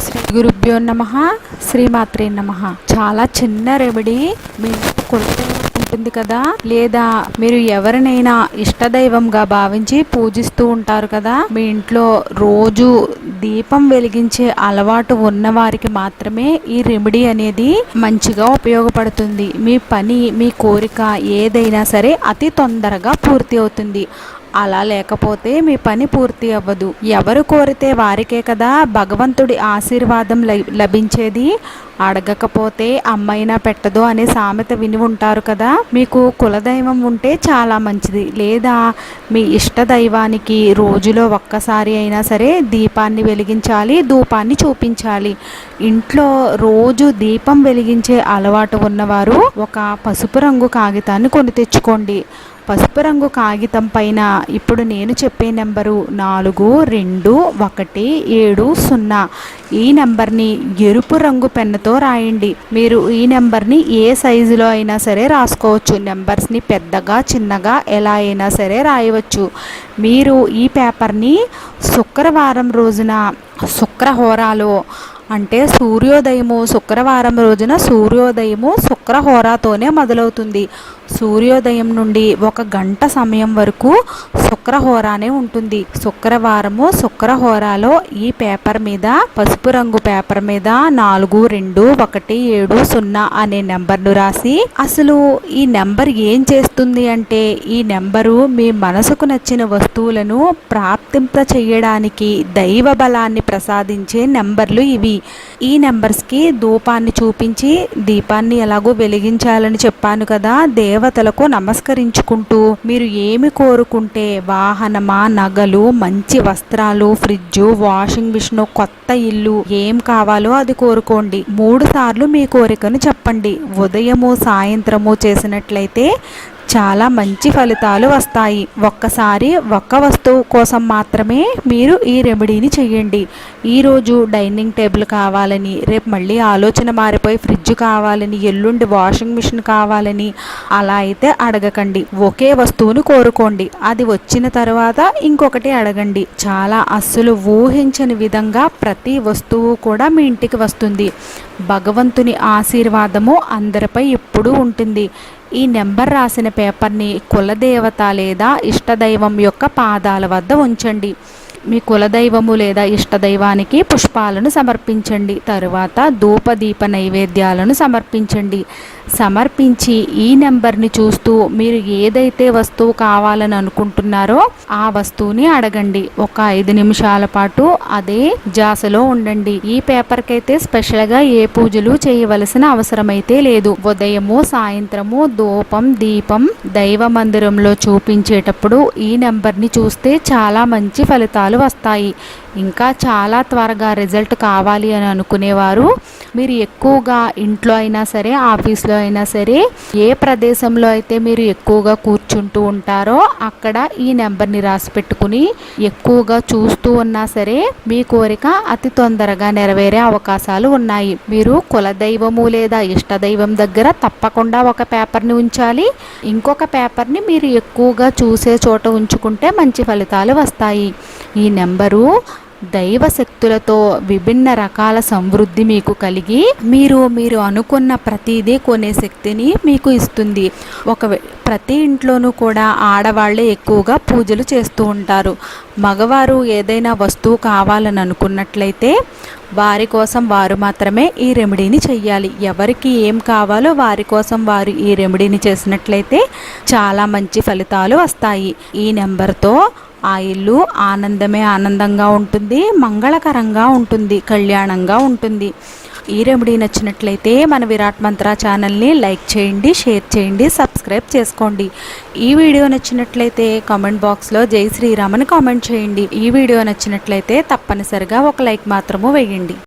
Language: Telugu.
శ్రీ గురుభ్యో నమ శ్రీమాత్రే నమ. చాలా చిన్న రెమెడీ మీ కొరత ఉంటుంది కదా? లేదా మీరు ఎవరినైనా ఇష్టదైవంగా భావించి పూజిస్తూ ఉంటారు కదా? మీ ఇంట్లో రోజు దీపం వెలిగించే అలవాటు ఉన్నవారికి మాత్రమే ఈ రెమెడీ అనేది మంచిగా ఉపయోగపడుతుంది. మీ పని మీ కోరిక ఏదైనా సరే అతి తొందరగా పూర్తి అవుతుంది. అలా లేకపోతే మీ పని పూర్తి అవ్వదు. ఎవరు కోరితే వారికే కదా భగవంతుడి ఆశీర్వాదం లభించేది. అడగకపోతే అమ్మైనా పెట్టదు అనే సామెత విని ఉంటారు కదా. మీకు కులదైవం ఉంటే చాలా మంచిది. లేదా మీ ఇష్ట దైవానికి రోజులో ఒక్కసారి అయినా సరే దీపాన్ని వెలిగించాలి ధూపాన్ని చూపించాలి. ఇంట్లో రోజు దీపం వెలిగించే అలవాటు ఉన్నవారు ఒక పసుపు రంగు కాగితాన్ని కొని తెచ్చుకోండి. పసుపు రంగు కాగితం పైన ఇప్పుడు నేను చెప్పే నెంబరు నాలుగు రెండు ఒకటి ఏడు సున్నా. ఈ నెంబర్ని ఎరుపు రంగు పెన్నుతో రాయండి. మీరు ఈ నెంబర్ని ఏ సైజులో అయినా సరే రాసుకోవచ్చు. నెంబర్స్ని పెద్దగా చిన్నగా ఎలా అయినా సరే రాయవచ్చు. మీరు ఈ పేపర్ని శుక్రవారం రోజున శుక్రహోరాలో అంటే సూర్యోదయము శుక్రవారం రోజున సూర్యోదయము శుక్రహోరాతోనే మొదలవుతుంది. సూర్యోదయం నుండి ఒక గంట సమయం వరకు శుక్రహోరానే ఉంటుంది. శుక్రవారము శుక్రహోరాలో ఈ పేపర్ మీద పసుపు రంగు పేపర్ మీద నాలుగు రెండు ఒకటి ఏడు సున్నా అనే నెంబర్ను రాసి అసలు ఈ నెంబర్ ఏం చేస్తుంది అంటే ఈ నెంబరు మీ మనసుకు నచ్చిన వస్తువులను ప్రాప్తింప చేయడానికి దైవ బలాన్ని ప్రసాదించే నెంబర్లు ఇవి. ఈ నెంబర్స్కి ధూపాన్ని చూపించి దీపాన్ని ఎలాగో వెలిగించాలని చెప్పాను కదా దేవతలకు నమస్కరించుకుంటూ మీరు ఏమి కోరుకుంటే వాహనమా నగలు మంచి వస్త్రాలు ఫ్రిడ్జ్ వాషింగ్ మిషన్ కొత్త ఇల్లు ఏం కావాలో అది కోరుకోండి. మూడు సార్లు మీ కోరికను చెప్పండి. ఉదయము సాయంత్రము చేసినట్లయితే చాలా మంచి ఫలితాలు వస్తాయి. ఒక్కసారి ఒక్క వస్తువు కోసం మాత్రమే మీరు ఈ రెమెడీని చేయండి. ఈరోజు డైనింగ్ టేబుల్ కావాలని రేపు మళ్ళీ ఆలోచన మారిపోయి ఫ్రిడ్జ్ కావాలని ఎల్లుండి వాషింగ్ మిషన్ కావాలని అలా అయితే అడగకండి. ఒకే వస్తువును కోరుకోండి. అది వచ్చిన తర్వాత ఇంకొకటి అడగండి. చాలా అస్సలు ఊహించని విధంగా ప్రతి వస్తువు కూడా మీ ఇంటికి వస్తుంది. భగవంతుని ఆశీర్వాదము అందరిపై ఎప్పుడూ ఉంటుంది. ఈ నెంబర్ రాసిన పేపర్ని కులదేవత లేదా ఇష్టదైవం యొక్క పాదాల వద్ద ఉంచండి. మీ కులదైవము లేదా ఇష్టదైవానికి పుష్పాలను సమర్పించండి. తరువాత ధూపదీప నైవేద్యాలను సమర్పించండి. సమర్పించి ఈ నెంబర్ని చూస్తూ మీరు ఏదైతే వస్తువు కావాలని అనుకుంటున్నారో ఆ వస్తువుని అడగండి. ఒక ఐదు నిమిషాల పాటు అదే జాసలో ఉండండి. ఈ పేపర్కి అయితే స్పెషల్గా ఏ పూజలు చేయవలసిన అవసరమైతే లేదు. ఉదయము సాయంత్రము ధూపం దీపం దైవ మందిరంలో చూపించేటప్పుడు ఈ నెంబర్ని చూస్తే చాలా మంచి ఫలితాలు వస్తాయి. ఇంకా చాలా త్వరగా రిజల్ట్ కావాలి అని అనుకునేవారు. మీరు ఎక్కువగా ఇంట్లో అయినా సరే ఆఫీస్లో అయినా సరే ఏ ప్రదేశంలో అయితే మీరు ఎక్కువగా కూర్చుంటూ ఉంటారో అక్కడ ఈ నెంబర్ని రాసి పెట్టుకుని ఎక్కువగా చూస్తూ ఉన్నా సరే మీ కోరిక అతి తొందరగా నెరవేరే అవకాశాలు ఉన్నాయి. మీరు కులదైవము లేదా ఇష్టదైవం దగ్గర తప్పకుండా ఒక పేపర్ని ఉంచాలి. ఇంకొక పేపర్ని మీరు ఎక్కువగా చూసే చోట ఉంచుకుంటే మంచి ఫలితాలు వస్తాయి. ఈ నెంబరు దైవ శక్తులతో విభిన్న రకాల సమృద్ధి మీకు కలిగి మీరు మీరు అనుకున్న ప్రతిదీ కొనే శక్తిని మీకు ఇస్తుంది. ఒక ప్రతి ఇంట్లోనూ కూడా ఆడవాళ్ళే ఎక్కువగా పూజలు చేస్తూ ఉంటారు. మగవారు ఏదైనా వస్తువు కావాలని అనుకున్నట్లయితే వారి కోసం వారు మాత్రమే ఈ రెమెడీని చెయ్యాలి. ఎవరికి ఏం కావాలో వారి కోసం వారు ఈ రెమెడీని చేసినట్లయితే చాలా మంచి ఫలితాలు వస్తాయి. ఈ నెంబర్తో ఆ ఇల్లు ఆనందమే ఆనందంగా ఉంటుంది మంగళకరంగా ఉంటుంది కళ్యాణంగా ఉంటుంది. ఈ రెమెడీ నచ్చినట్లయితే మన విరాట్ మంత్ర ఛానల్ని లైక్ చేయండి షేర్ చేయండి సబ్స్క్రైబ్ చేసుకోండి. ఈ వీడియో నచ్చినట్లయితే కామెంట్ బాక్స్లో జై శ్రీరామ్ అని కామెంట్ చేయండి. ఈ వీడియో నచ్చినట్లయితే తప్పనిసరిగా ఒక లైక్ మాత్రము వేయండి.